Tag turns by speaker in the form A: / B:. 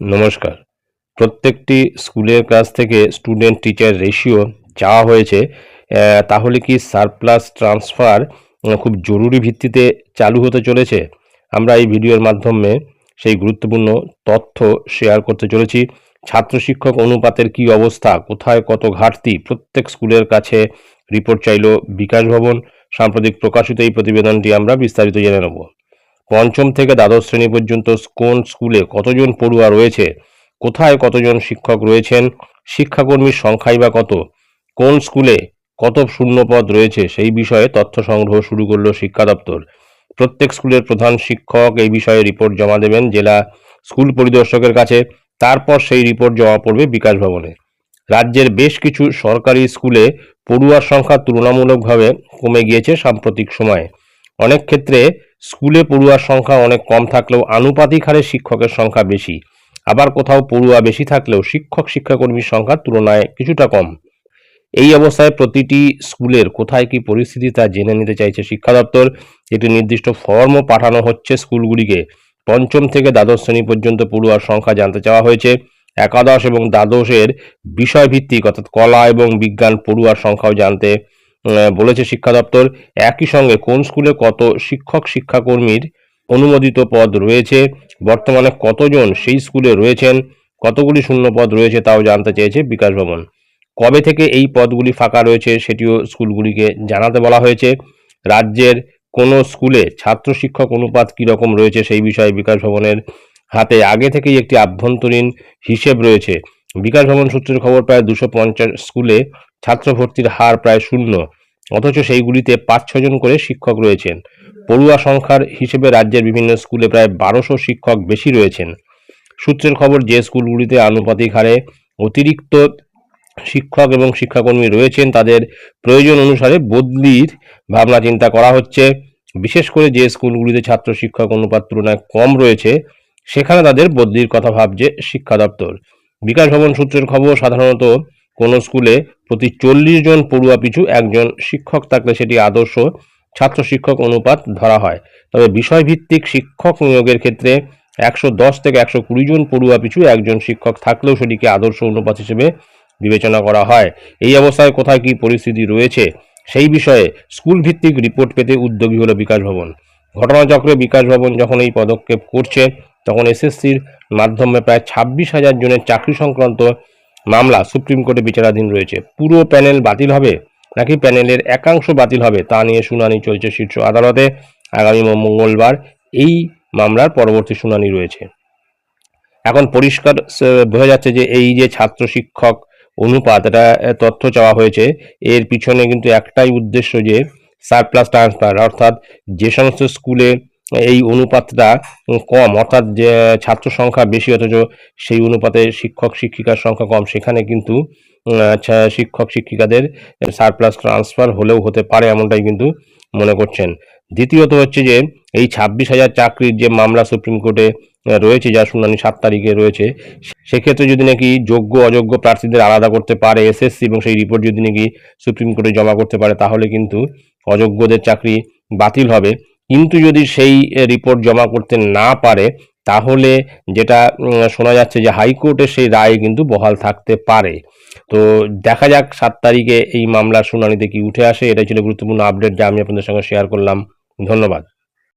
A: নমস্কার। প্রত্যেকটি স্কুলের কাছ থেকে স্টুডেন্ট টিচার রেশিও চাওয়া হয়েছে তাহলে কি সারপ্লাস ট্রান্সফার খুব জরুরি ভিত্তিতে চালু হতে চলেছে? আমরা এই ভিডিওর মাধ্যমে সেই গুরুত্বপূর্ণ তথ্য শেয়ার করতে চলেছি। ছাত্র শিক্ষক অনুপাতের কি অবস্থা? কোথায় কত ঘাটতি? প্রত্যেক স্কুলের কাছে রিপোর্ট চাইল বিকাশ ভবন। সাম্প্রতিক প্রকাশিত এই প্রতিবেদনটি আমরা বিস্তারিত জেনে নেব। পঞ্চম থেকে দ্বাদশ শ্রেণি পর্যন্ত কোন স্কুলে কতজন পড়ুয়া রয়েছে? কোথায় কতজন শিক্ষক রয়েছেন? শিক্ষাকর্মীর সংখ্যাই বা কত? কোন স্কুলে কত শূন্যপদ রয়েছে? সেই বিষয়ে তথ্য সংগ্রহ শুরু করল শিক্ষা দপ্তর। প্রত্যেক স্কুলের প্রধান শিক্ষক এই বিষয়ে রিপোর্ট জমা দেবেন জেলা স্কুল পরিদর্শকের কাছে। তারপর সেই রিপোর্ট জমা পড়বে বিকাশ ভবনে। রাজ্যের বেশ কিছু সরকারি স্কুলে পড়ুয়ার সংখ্যা তুলনামূলকভাবে কমে গিয়েছে সাম্প্রতিক সময়ে। অনেক ক্ষেত্রে স্কুলে পড়ুয়ার সংখ্যা অনেক কম থাকলেও আনুপাতিক হারে শিক্ষকের সংখ্যা বেশি। আবার কোথাও পড়ুয়া বেশি থাকলেও শিক্ষক শিক্ষাকর্মীর সংখ্যার তুলনায় কিছুটা কম। এই অবস্থায় প্রতিটি স্কুলের কোথায় কি পরিস্থিতি তা জেনে নিতে চাইছে শিক্ষা দপ্তর। একটি নির্দিষ্ট ফর্মও পাঠানো হচ্ছে স্কুলগুলিকে। পঞ্চম থেকে দ্বাদশ শ্রেণি পর্যন্ত পড়ুয়ার সংখ্যা জানতে চাওয়া হয়েছে। একাদশ এবং দ্বাদশের বিষয়ভিত্তিক অর্থাৎ কলা এবং বিজ্ঞান পড়ুয়ার সংখ্যাও জানতে বলেছে শিক্ষা দপ্তর, একই সঙ্গে কোন স্কুলে কত শিক্ষক, শিক্ষাকর্মীর অনুমোদিত পদ রয়েছে, বর্তমানে কতজন সেই স্কুলে রয়েছেন, কতগুলি শূন্য পদ রয়েছে তাও জানতে চেয়েছে বিকাশ ভবন। কবে থেকে এই পদগুলি ফাঁকা রয়েছে সেটিও স্কুলগুলিকে জানাতে বলা হয়েছে। রাজ্যের কোনো স্কুলে ছাত্র শিক্ষক অনুপাত কীরকম রয়েছে সেই বিষয়ে বিকাশ ভবনের হাতে আগে থেকেই একটি আভ্যন্তরীণ হিসেব রয়েছে। বিকাশ ভবন সূত্রের খবর, প্রায় দুশো স্কুলে ছাত্র ভর্তির হার প্রায় শূন্য, অথচ সেইগুলিতে পাঁচ ছজন করে শিক্ষক রয়েছেন। পড়ুয়া সংখ্যার হিসেবে রাজ্যের বিভিন্ন স্কুলে প্রায় বারোশো শিক্ষক বেশি রয়েছেন। সূত্রের খবর, যে স্কুলগুলিতে আনুপাতিক হারে অতিরিক্ত শিক্ষক এবং শিক্ষাকর্মী রয়েছেন, তাদের প্রয়োজন অনুসারে বদলির ভাবনা চিন্তা করা হচ্ছে। বিশেষ করে যে স্কুলগুলিতে ছাত্র শিক্ষক অনুপাত তুলনায় কম রয়েছে, সেখানে তাদের বদলির কথা ভাবছে শিক্ষা দপ্তর। বিকাশ ভবন সূত্রের খবর, সাধারণত কোনো স্কুলে প্রতি চল্লিশ জন পড়ুয়া পিছু একজন শিক্ষক থাকলে সেটি আদর্শ ছাত্র শিক্ষক অনুপাত ধরা হয়। তবে বিষয়ভিত্তিক শিক্ষক নিয়োগের ক্ষেত্রে একশো দশ থেকে একশো কুড়ি জন পড়ুয়া পিছু একজন শিক্ষক থাকলেও সেটিকে আদর্শ অনুপাত হিসেবে বিবেচনা করা হয়। এই অবস্থায় কোথায় কি পরিস্থিতি রয়েছে সেই বিষয়ে স্কুল ভিত্তিক রিপোর্ট পেতে উদ্যোগী হলো বিকাশ ভবন। ঘটনাচক্রে বিকাশ ভবন যখন এই পদক্ষেপ করছে, তখন এসএসসির মাধ্যমে প্রায় ছাব্বিশ হাজার জনের চাকরি সংক্রান্ত মামলা সুপ্রিম কোর্টে বিচারাধীন রয়েছে। পুরো প্যানেল বাতিল হবে নাকি প্যানেলের একাংশ বাতিল হবে তা নিয়ে শুনানি চলছে শীর্ষ আদালতে। আগামী মঙ্গলবার এই মামলার পরবর্তী শুনানি রয়েছে। এখন পরিষ্কার বোঝা যাচ্ছে যে এই যে ছাত্র শিক্ষক অনুপাত, এটা তথ্য চাওয়া হয়েছে। এর পিছনে কিন্তু একটাই উদ্দেশ্য যে সারপ্লাস ট্রান্সফার অর্থাৎ যে সমস্ত স্কুলে এই অনুপাতটা কম, অর্থাৎ যে ছাত্র সংখ্যা বেশি, অথচ সেই অনুপাতে শিক্ষক, শিক্ষিকার সংখ্যা কম, সেখানে কিন্তু শিক্ষক, শিক্ষিকাদের সারপ্লাস ট্রান্সফার হলেও হতে পারে এমনটাই কিন্তু মনে করছেন। দ্বিতীয়ত হচ্ছে যে, এই ছাব্বিশ হাজার চাকরির যে মামলা সুপ্রিম কোর্টে রয়েছে, যা শুনানি সাত তারিখে রয়েছে, সেক্ষেত্রে যদি নাকি যোগ্য, অযোগ্য প্রার্থীদের আলাদা করতে পারে এসএসসি এবং সেই রিপোর্ট যদি নাকি সুপ্রিম কোর্টে জমা করতে পারে, তাহলে কিন্তু অযোগ্যদের চাকরি বাতিল হবে। কিন্তু যদি সেই রিপোর্ট জমা করতে না পারে, তাহলে যেটা শোনা যাচ্ছে যে হাইকোর্টে সেই রায় কিন্তু বহাল থাকতে পারে। তো দেখা যাক সাত তারিখে এই মামলার শুনানিতে কি উঠে আসে, এটাই ছিল গুরুত্বপূর্ণ আপডেট যা আমি আপনাদের সঙ্গে শেয়ার করলাম। ধন্যবাদ।